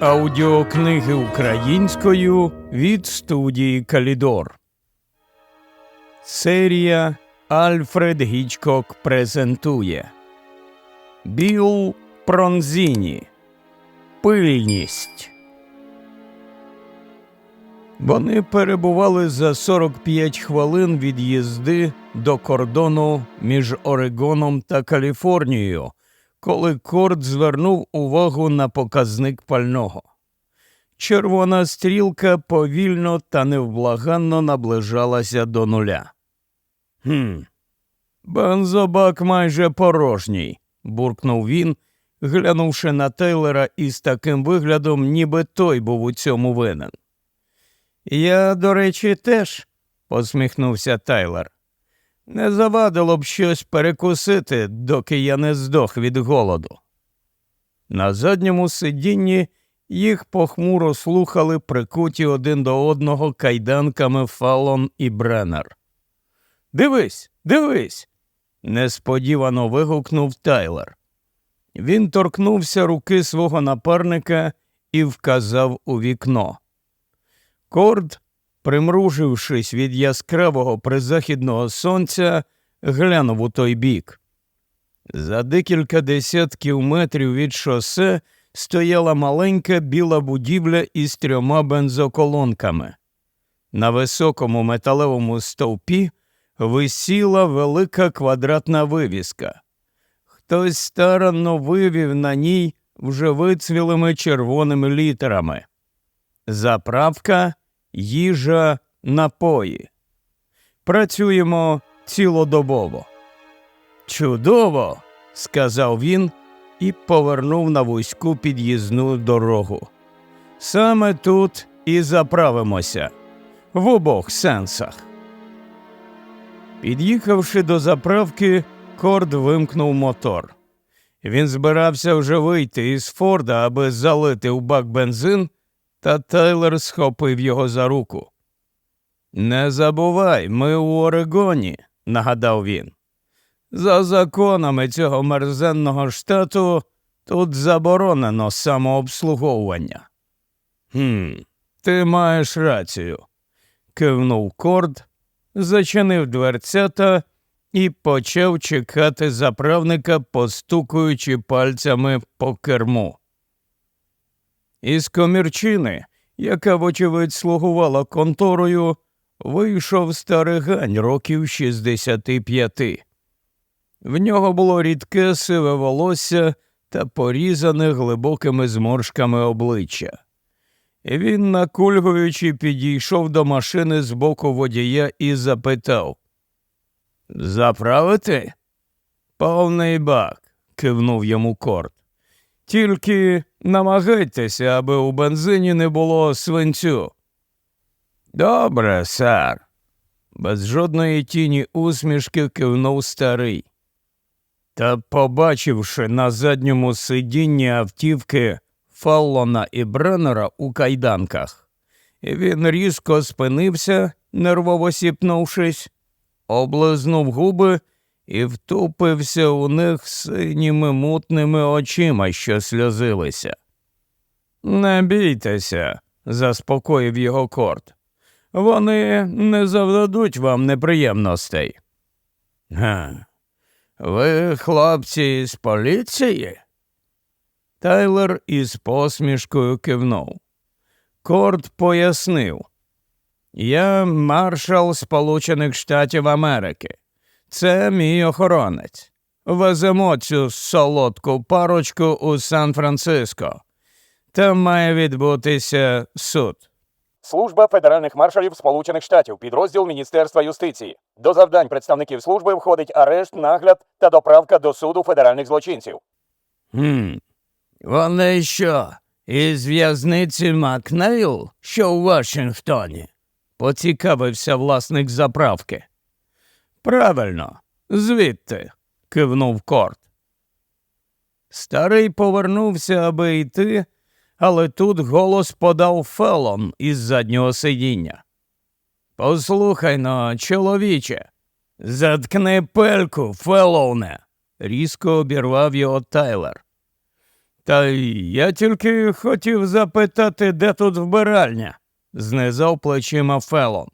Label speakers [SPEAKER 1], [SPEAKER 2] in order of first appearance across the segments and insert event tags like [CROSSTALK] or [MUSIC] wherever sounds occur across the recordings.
[SPEAKER 1] Аудіокниги українською від студії Калідор. Серія Альфред Гічкок презентує Біл Пронзіні. Пильність. Вони перебували за 45 хвилин від їзди до кордону між Орегоном та Каліфорнією, коли Корт звернув увагу на показник пального. Червона стрілка повільно та невблаганно наближалася до нуля. Хм, бензобак майже порожній, буркнув він, глянувши на Тейлера із таким виглядом, ніби той був у цьому винен. Я, до речі, теж, посміхнувся Тайлер. Не завадило б щось перекусити, доки я не здох від голоду. На задньому сидінні їх похмуро слухали прикуті один до одного кайданками Фалон і Бреннер. Дивись, дивись. несподівано вигукнув Тайлер. Він торкнувся руки свого напарника і вказав у вікно. Корд, примружившись від яскравого призахідного сонця, глянув у той бік. За декілька десятків метрів від шосе стояла маленька біла будівля із трьома бензоколонками. На високому металевому стовпі висіла велика квадратна вивіска. Хтось старанно вивів на ній вже вицвілими червоними літерами. Заправка, їжа, напої. Працюємо цілодобово. Чудово, сказав він і повернув на вузьку під'їзну дорогу. Саме тут і заправимося в обох сенсах. Під'їхавши до заправки, Корд вимкнув мотор. Він збирався вже вийти із Форда, аби залити у бак бензин, та Тайлер схопив його за руку. Не забувай, ми у Орегоні, нагадав він. За законами цього мерзенного штату тут заборонено самообслуговування. «Хм, ти маєш рацію, кивнув Корд, зачинив дверцята і почав чекати заправника, постукуючи пальцями по керму. Із комірчини, яка, вочевидь, слугувала конторою, вийшов старигань років 65. В нього було рідке сиве волосся та порізане глибокими зморшками обличчя. Він, накульгуючи, підійшов до машини з боку водія і запитав Заправити? Повний бак, кивнув йому корт. Тільки намагайтеся, аби у бензині не було свинцю. Добре, сер. Без жодної тіні усмішки кивнув старий. Та, побачивши на задньому сидінні автівки Фаллона і Бреннера у кайданках, він різко спинився, нервово сіпнувшись, облизнув губи і втупився у них синіми мутними очима, що сльозилися. Не бійтеся, заспокоїв його корт. Вони не завдадуть вам неприємностей. Га. Ви, хлопці, з поліції? Тайлер із посмішкою кивнув. Корт пояснив. Я маршал Сполучених Штатів Америки. Це мій охоронець. Веземо цю солодку парочку у Сан-Франциско. Там має відбутися суд.
[SPEAKER 2] Служба федеральних маршалів Сполучених Штатів, підрозділ Міністерства юстиції. До завдань представників служби входить арешт, нагляд та доправка до суду федеральних злочинців.
[SPEAKER 1] Хм. Вони що, із в'язниці Макнейл, що у Вашингтоні? поцікавився власник заправки. Правильно, звідти, кивнув Корт. Старий повернувся, аби йти, але тут голос подав Фелон із заднього сидіння. Послухай но, чоловіче, заткни пельку, Фелоне, різко обірвав його Тайлер. Та я тільки хотів запитати, де тут вбиральня, знизав плечима Фелон.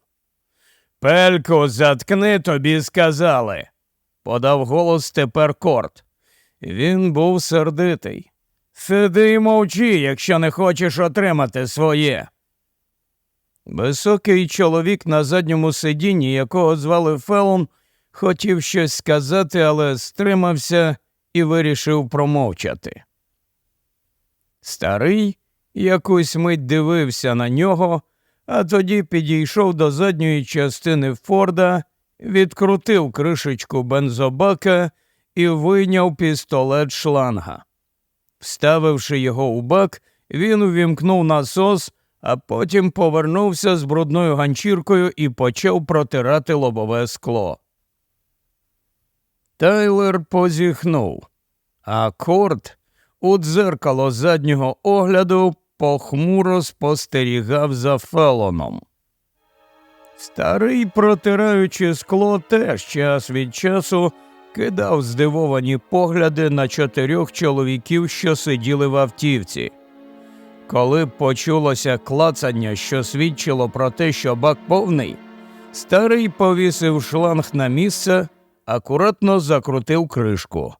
[SPEAKER 1] Пельку, заткни тобі сказали, подав голос тепер корт. Він був сердитий. Сиди й мовчи, якщо не хочеш отримати своє. Високий чоловік на задньому сидінні, якого звали Фелон, хотів щось сказати, але стримався і вирішив промовчати. Старий якусь мить дивився на нього, а тоді підійшов до задньої частини Форда, відкрутив кришечку бензобака і вийняв пістолет шланга. Вставивши його у бак, він увімкнув насос, а потім повернувся з брудною ганчіркою і почав протирати лобове скло. Тайлер позіхнув, а Корт у дзеркало заднього огляду похмуро спостерігав за Фелоном. Старий, протираючи скло, теж час від часу кидав здивовані погляди на чотирьох чоловіків, що сиділи в автівці. Коли почулося клацання, що свідчило про те, що бак повний, старий повісив шланг на місце, акуратно закрутив кришку.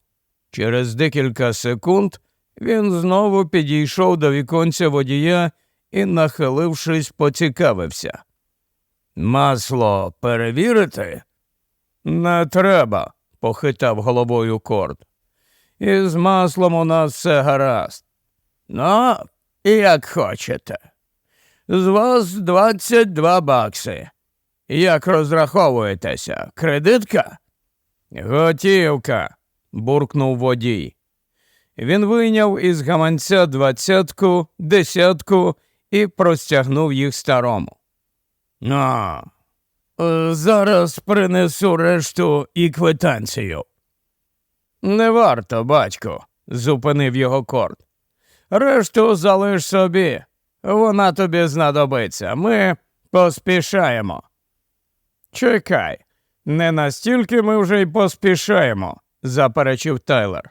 [SPEAKER 1] Через декілька секунд він знову підійшов до віконця водія і, нахилившись, поцікавився. Масло перевірити? Не треба, похитав головою Корт. Із маслом у нас все гаразд. Ну, як хочете. З вас 22 бакси. Як розраховуєтеся? Кредитка? Готівка, буркнув водій. Він вийняв із гаманця двадцятку, десятку і простягнув їх старому. А, е, зараз принесу решту і квитанцію. Не варто, батько, зупинив його корт. Решту залиш собі. Вона тобі знадобиться. Ми поспішаємо. Чекай, не настільки ми вже й поспішаємо, заперечив Тайлер.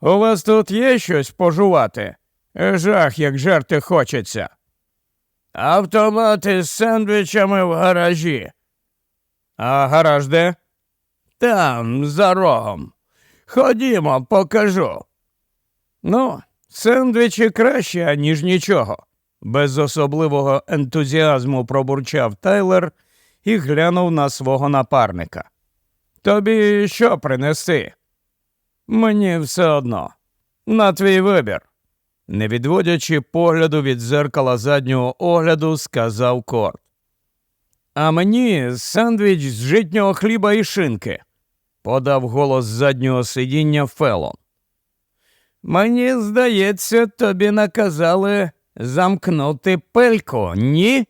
[SPEAKER 1] У вас тут є щось пожувати? Жах, як жерти хочеться. Автомати з сендвічами в гаражі. А гараж де? Там, за рогом. Ходімо, покажу. Ну, сендвічі краще, ніж нічого. Без особливого ентузіазму пробурчав Тайлер і глянув на свого напарника. Тобі що принести? Мені все одно. На твій вибір. Не відводячи погляду від зеркала заднього огляду, сказав Корт. А мені сандвіч з житнього хліба і шинки, подав голос заднього сидіння Фелон. Мені здається, тобі наказали замкнути пельку, ні?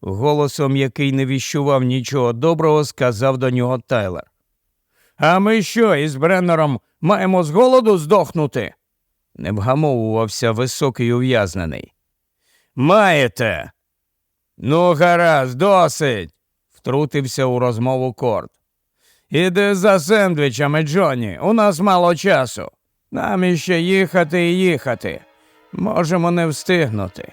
[SPEAKER 1] Голосом, який не віщував нічого доброго, сказав до нього Тайлер. А ми що, із Бреннером маємо з голоду здохнути? не вгамовувався високий ув'язнений. Маєте. Ну, гаразд, досить, втрутився у розмову Корт. Іди за сендвічами, Джонні, у нас мало часу. Нам іще їхати і їхати. Можемо не встигнути.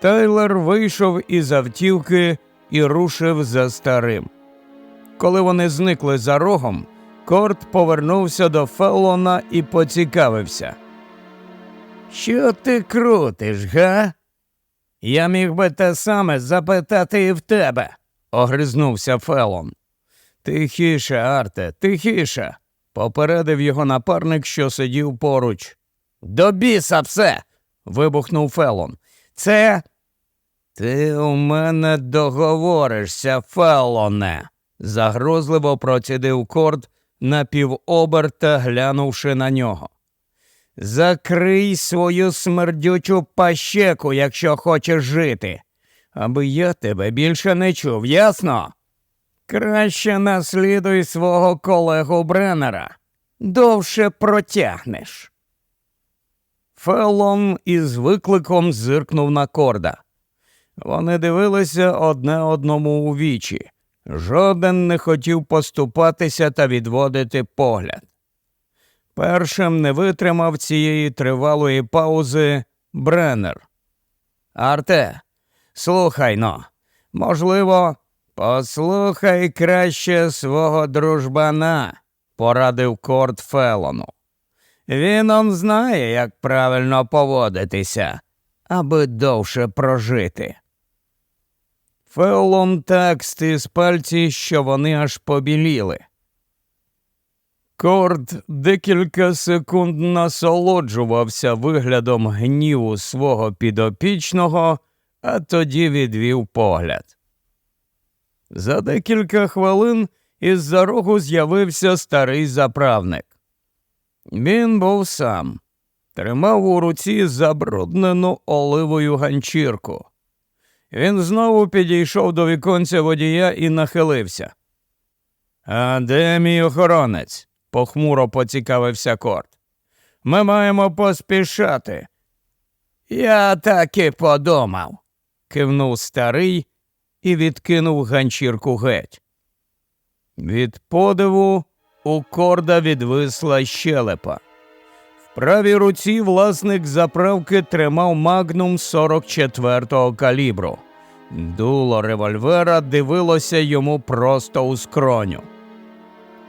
[SPEAKER 1] Тайлер вийшов із автівки і рушив за старим. Коли вони зникли за рогом, Корт повернувся до Феллона і поцікавився. Що ти крутиш, га? Я міг би те саме запитати і в тебе, огризнувся Феллон. Тихіше, Арте, тихіше, попередив його напарник, що сидів поруч. До біса все. вибухнув Феллон. Це. Ти у мене договоришся, Феллоне, загрозливо процідив корт на півоберта, глянувши на нього. Закрий свою смердючу пащеку, якщо хочеш жити, аби я тебе більше не чув, ясно? Краще наслідуй свого колегу Бреннера. Довше протягнеш. Феллон із викликом зиркнув на корда. Вони дивилися одне одному у вічі. Жоден не хотів поступатися та відводити погляд. Першим не витримав цієї тривалої паузи Бреннер. Арте, слухай но, можливо, послухай краще свого дружбана, порадив Корт Фелону. Він он знає, як правильно поводитися, аби довше прожити. Феолон так стис пальці, що вони аж побіліли. Корт декілька секунд насолоджувався виглядом гніву свого підопічного, а тоді відвів погляд. За декілька хвилин із-за рогу з'явився старий заправник. Він був сам, тримав у руці забруднену оливою ганчірку. Він знову підійшов до віконця водія і нахилився. А де мій охоронець? похмуро поцікавився Корт. Ми маємо поспішати. Я так і подумав, кивнув старий і відкинув ганчірку геть. Від подиву у корда відвисла щелепа. Правій руці власник заправки тримав магнум 44-го калібру. Дуло револьвера дивилося йому просто у скроню.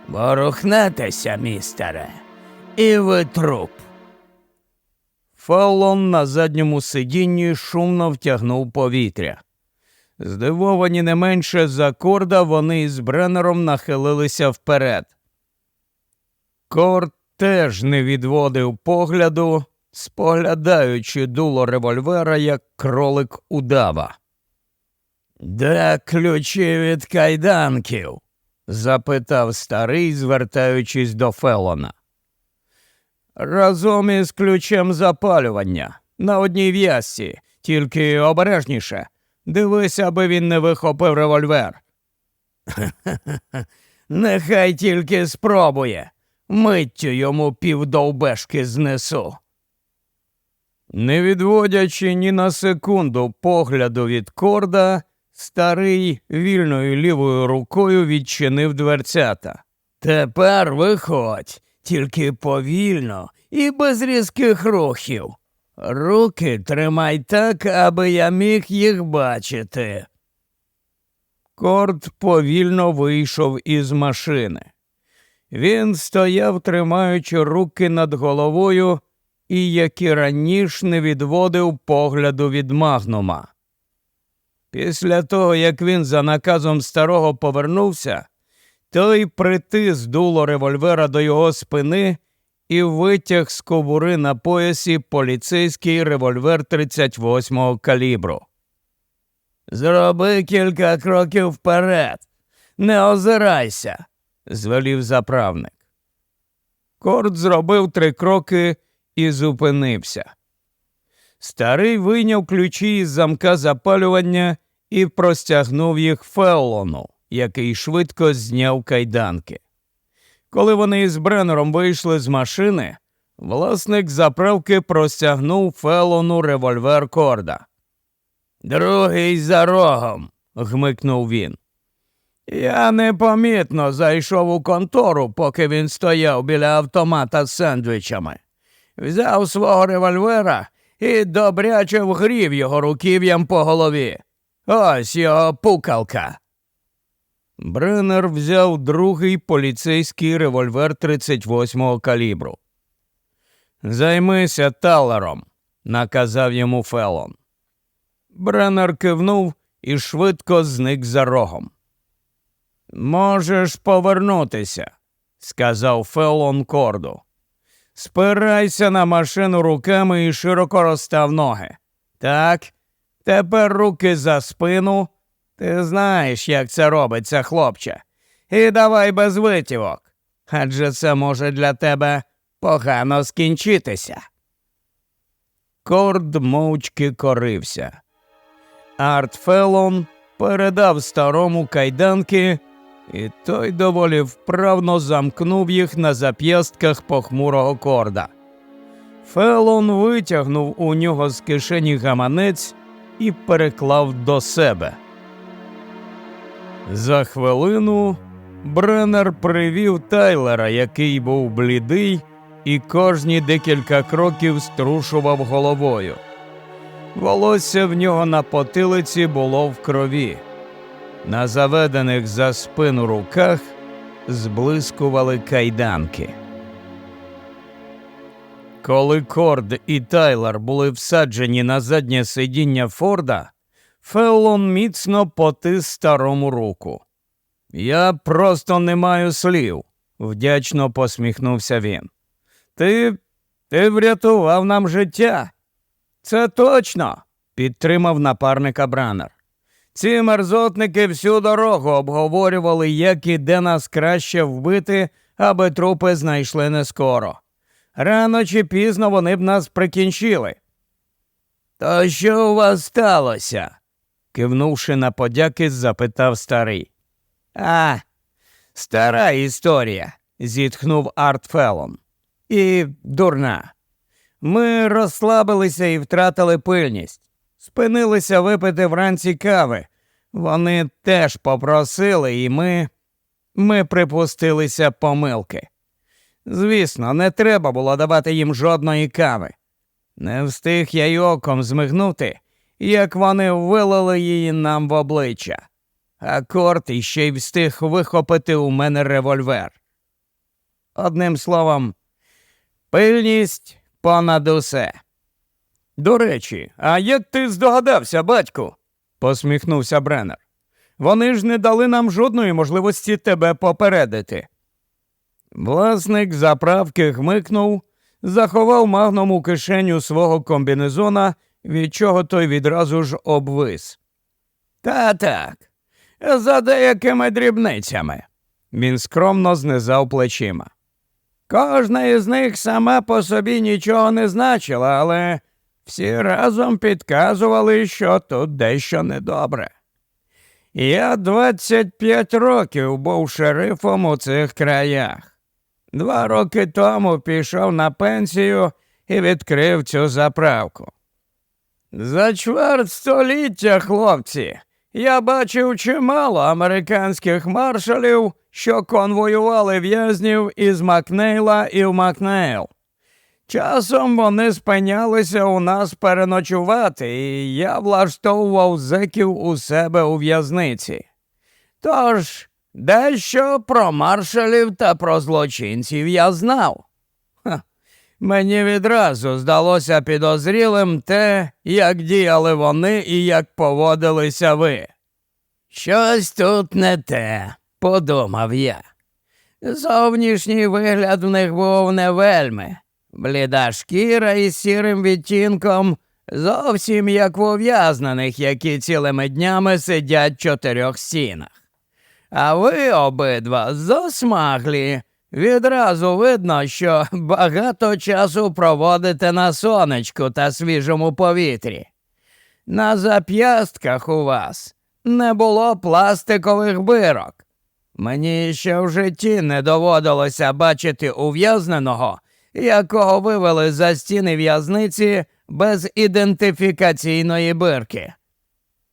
[SPEAKER 1] Ворухнетеся, містере, і ви труп. Фаулон на задньому сидінні шумно втягнув повітря. Здивовані не менше за корда, вони із Бреннером нахилилися вперед. Корд теж не відводив погляду, споглядаючи дуло револьвера, як кролик удава. Де ключі від кайданків? запитав старий, звертаючись до Фелона. Разом із ключем запалювання на одній в'язці, тільки обережніше. Дивись, аби він не вихопив револьвер. Нехай тільки спробує. Миттю йому півдовбешки знесу. Не відводячи ні на секунду погляду від корда, старий вільною лівою рукою відчинив дверцята. Тепер виходь, тільки повільно і без різких рухів. Руки тримай так, аби я міг їх бачити. Корд повільно вийшов із машини. Він стояв, тримаючи руки над головою, і, як і раніше, не відводив погляду від магнума. Після того, як він за наказом старого повернувся, той притис дуло револьвера до його спини і витяг з кобури на поясі поліцейський револьвер 38-го калібру. Зроби кілька кроків вперед, не озирайся, звелів заправник. Корт зробив три кроки і зупинився. Старий вийняв ключі із замка запалювання і простягнув їх Феллону, який швидко зняв кайданки. Коли вони із Бреннером вийшли з машини, власник заправки простягнув Феллону револьвер корда. Другий за рогом, гмикнув він. Я непомітно зайшов у контору, поки він стояв біля автомата з сендвічами. Взяв свого револьвера і добряче вгрів його руків'ям по голові. Ось його пукалка. Бреннер взяв другий поліцейський револьвер 38-го калібру. Займися талером, наказав йому Фелон. Бреннер кивнув і швидко зник за рогом. Можеш повернутися, сказав Фелон корду. Спирайся на машину руками і широко розстав ноги. Так, тепер руки за спину. Ти знаєш, як це робиться, хлопче. І давай без витівок. Адже це може для тебе погано скінчитися. Корд мовчки корився. Арт Фелон передав старому кайданки, і той доволі вправно замкнув їх на зап'ястках похмурого корда. Фелон витягнув у нього з кишені гаманець і переклав до себе. За хвилину Бреннер привів Тайлера, який був блідий і кожні декілька кроків струшував головою. Волосся в нього на потилиці було в крові. На заведених за спину руках зблискували кайданки. Коли Корд і Тайлер були всаджені на заднє сидіння Форда, Феллон міцно потис старому руку. Я просто не маю слів, вдячно посміхнувся він. Ти. ти врятував нам життя. Це точно, підтримав напарника Бранер. Ці мерзотники всю дорогу обговорювали, як і де нас краще вбити, аби трупи знайшли не скоро. Рано чи пізно вони б нас прикінчили. То що у вас сталося? кивнувши на подяки, запитав старий. А, стара історія, зітхнув Арт Феллон. І дурна. Ми розслабилися і втратили пильність. Спинилися випити вранці кави. Вони теж попросили, і ми. ми припустилися помилки. Звісно, не треба було давати їм жодної кави. Не встиг я й оком змигнути, як вони вилили її нам в обличчя. А Корт іще й встиг вихопити у мене револьвер. Одним словом, пильність понад усе. До речі, а як ти здогадався, батьку? Посміхнувся Бреннер. Вони ж не дали нам жодної можливості тебе попередити. Власник заправки гмикнув, заховав магном у кишеню свого комбінезона, від чого той відразу ж обвис. Та так, за деякими дрібницями. Він скромно знизав плечима. Кожна із них сама по собі нічого не значила, але всі разом підказували, що тут дещо недобре. Я 25 років був шерифом у цих краях. Два роки тому пішов на пенсію і відкрив цю заправку. За чверть століття, хлопці, я бачив чимало американських маршалів, що конвоювали в'язнів із Макнейла і в Макнейл. Часом вони спинялися у нас переночувати, і я влаштовував зеків у себе у в'язниці. Тож, дещо про маршалів та про злочинців я знав. Ха. Мені відразу здалося підозрілим те, як діяли вони і як поводилися ви. Щось тут не те, подумав я. Зовнішній вигляд в них був не вельми. Бліда шкіра із сірим відтінком, зовсім як в ув'язнених, які цілими днями сидять в чотирьох стінах. А ви обидва засмаглі. Відразу видно, що багато часу проводите на сонечку та свіжому повітрі. На зап'ястках у вас не було пластикових бирок. Мені ще в житті не доводилося бачити ув'язненого, якого вивели за стіни в'язниці без ідентифікаційної бирки.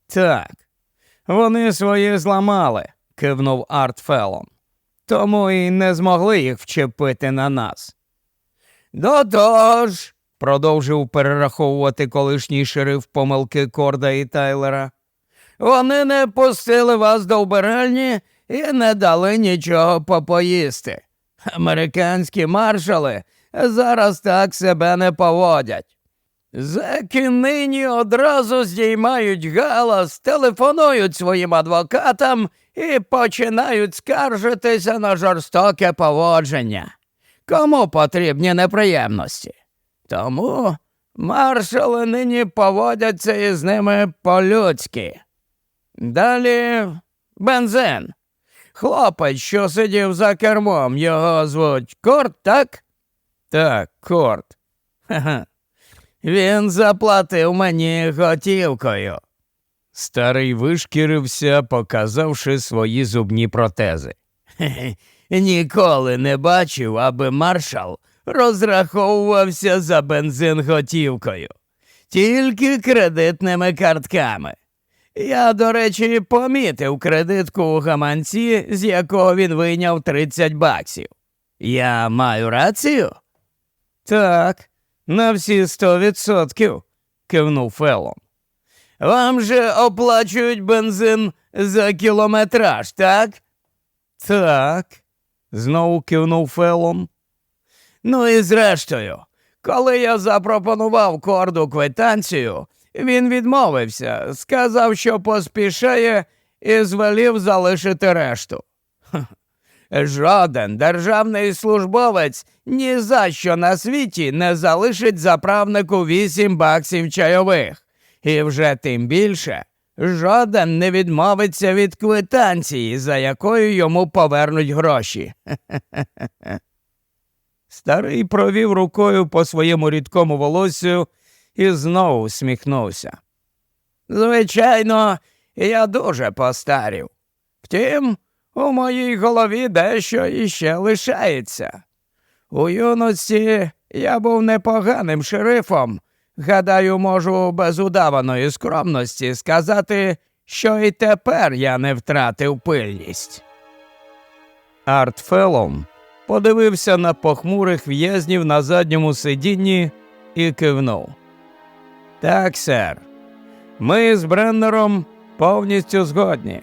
[SPEAKER 1] Так, вони свої зламали, кивнув Арт Феллон. Тому і не змогли їх вчепити на нас. До того ж, продовжив перераховувати колишній шериф помилки Корда і Тайлера. Вони не пустили вас до вбиральні і не дали нічого попоїсти. Американські маршали зараз так себе не поводять. Зеки нині одразу здіймають галас, телефонують своїм адвокатам і починають скаржитися на жорстоке поводження. Кому потрібні неприємності? Тому маршали нині поводяться із ними по-людськи. Далі бензин. Хлопець, що сидів за кермом, його звуть Корт, так? Так, Корт. Ха-ха. Він заплатив мені готівкою. Старий вишкірився, показавши свої зубні протези. Ніколи не бачив, аби маршал розраховувався за бензин готівкою, тільки кредитними картками. Я, до речі, помітив кредитку у гаманці, з якого він вийняв 30 баксів. Я маю рацію? Так, на всі сто відсотків, кивнув Фелом. Вам же оплачують бензин за кілометраж, так? Так, знову кивнув Фелом. Ну і зрештою, коли я запропонував корду квитанцію, він відмовився, сказав, що поспішає, і звелів залишити решту. Жоден державний службовець ні за що на світі не залишить заправнику вісім баксів чайових. І вже тим більше жоден не відмовиться від квитанції, за якою йому повернуть гроші. [LAUGHS] Старий провів рукою по своєму рідкому волоссю і знову усміхнувся. Звичайно, я дуже постарів. Втім, у моїй голові дещо іще лишається. У юності я був непоганим шерифом. Гадаю, можу без удаваної скромності сказати, що і тепер я не втратив пильність. Арт Феллом подивився на похмурих в'язнів на задньому сидінні і кивнув. Так, сер, ми з Бреннером повністю згодні.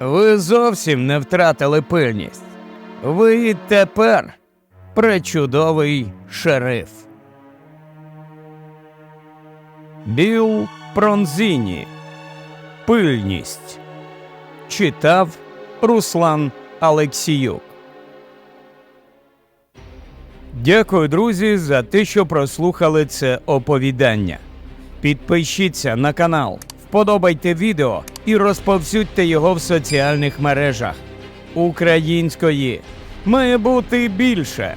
[SPEAKER 1] Ви зовсім не втратили пильність. Ви тепер пречудовий шериф. Біл Пронзіні. Пильність. Читав Руслан Алексіюк. Дякую, друзі, за те, що прослухали це оповідання. Підпишіться на канал, вподобайте відео і розповсюдьте його в соціальних мережах. Української має бути більше.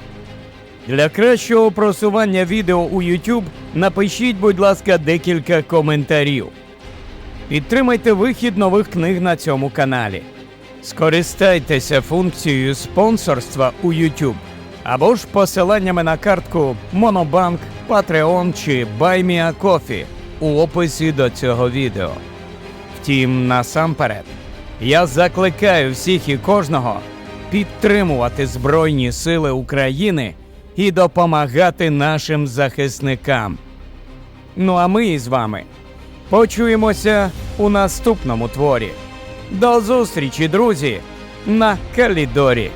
[SPEAKER 1] Для кращого просування відео у YouTube напишіть, будь ласка, декілька коментарів. Підтримайте вихід нових книг на цьому каналі. Скористайтеся функцією спонсорства у YouTube або ж посиланнями на картку Monobank, Patreon чи BuyMeACoffee у описі до цього відео. Втім, насамперед, я закликаю всіх і кожного підтримувати Збройні Сили України і допомагати нашим захисникам. Ну а ми з вами почуємося у наступному творі. До зустрічі, друзі, на Калідорі.